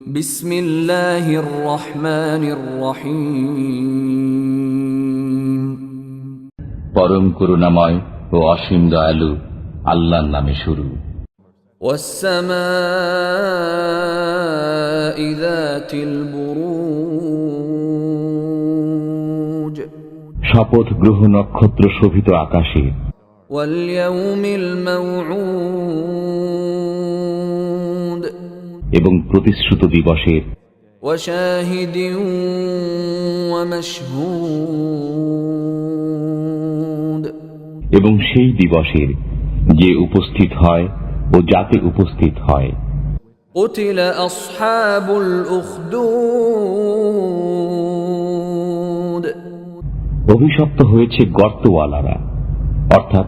بسم الله الرحمن الرحيم পরম করুণাময় ও অসীম দয়ালু আল্লাহর নামে শুরু والسماء ذات البروج শপথ গ্রহ নক্ষত্র শোভিত আকাশে واليوم الموعود এবং প্রতিশ্রুত দিবসের এবং সেই দিবসের যে উপস্থিত হয় ও যাতে উপস্থিত হয়। অভিশপ্ত হয়েছে গর্তওয়ালারা অর্থাৎ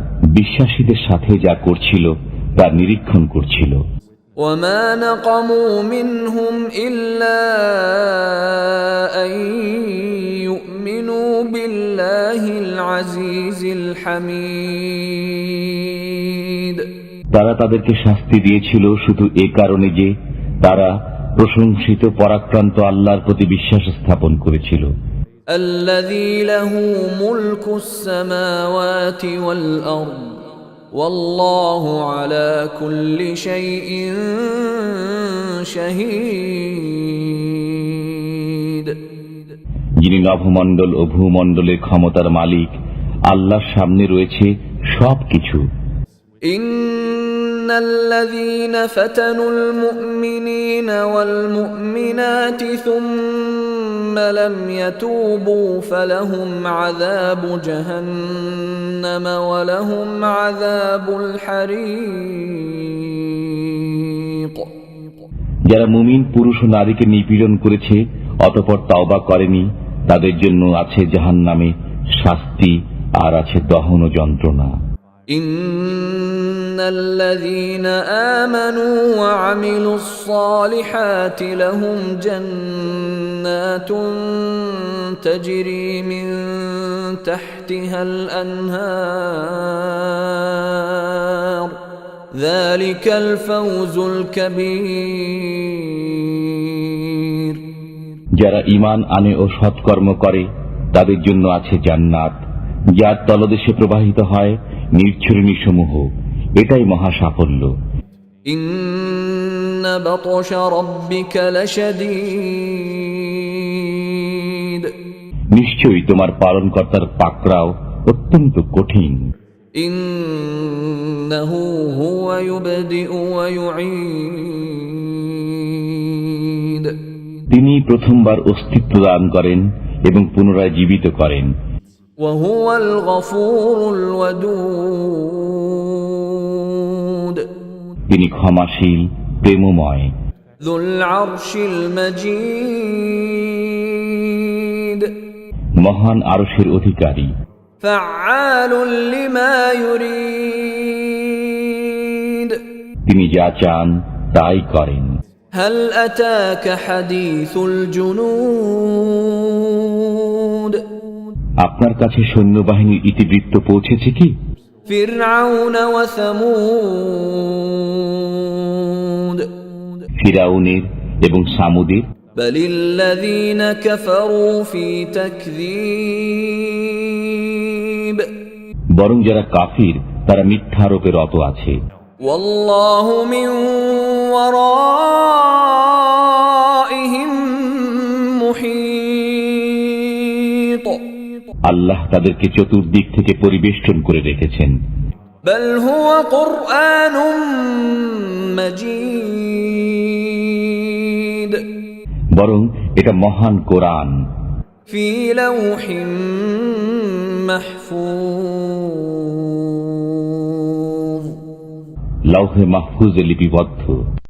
বিশ্বাসীদের সাথে যা করছিল তা নিরীক্ষণ করছিল وما نقموا منهم إلا أن يؤمنوا بالله العزيز الحميد তারা তাদেরকে শাস্তি দিয়েছিল শুধু এ কারণে যে তারা প্রশংসিত পরাক্রান্ত আল্লাহর প্রতি বিশ্বাস স্থাপন করেছিল الذي له ملك السماوات والأرض والله على كل شيء شهيد যিনি নভমণ্ডল ও ভূমণ্ডলের ক্ষমতার মালিক আল্লাহর সামনে রয়েছে সবকিছু إن الذين فتنوا المؤمنين والمؤمنات ثم لم يتوبوا فلهم عذاب جهنم ولهم عذاب الحريق যারা মুমিন পুরুষ ও নারীকে নিপীড়ন করেছে অতপর তাওবা করেনি তাদের জন্য আছে জাহান নামে শাস্তি আর আছে দহন ও যন্ত্রণা إن الذين آمنوا وعملوا الصالحات لهم جنات تجري من تحتها الأنهار ذلك الفوز الكبير যারা ইমান আনে ও সৎকর্ম করে তাদের জন্য আছে জান্নাত যার তলদেশে প্রবাহিত হয় নির্ছরণী সমূহ এটাই মহা সাফল্য إن بطش ربك لشديد নিশ্চয়ই তোমার পালনকর্তার পাকড়াও অত্যন্ত কঠিন إنه هو يبدئ ويعيد তিনি প্রথমবার অস্তিত্ব দান করেন এবং পুনরায় জীবিত করেন وهو الغفور الودود তিনি ক্ষমাশীল প্রেমময় ذو العرش المجيد মহান আরসের অধিকারী فعال لما يريد তিনি যা চান তাই করেন هل أتاك حديث الجنود আপনার কাছে সৈন্যবাহিনীর ইতিবৃত্ত পৌঁছেছে কি فرعون وثمود ফিরাউনের এবং সামুদের। বরং যারা কাফির তারা মিথ্যারোপে রত আছে। আল্লাহ তাদেরকে চতুর্দিক থেকে পরিবেষ্টন করে রেখেছেন। বল হুয়া কুরআনুম বরং এটা মহান কোরআন। লৌহে মাহফুজে লিপিবদ্ধ।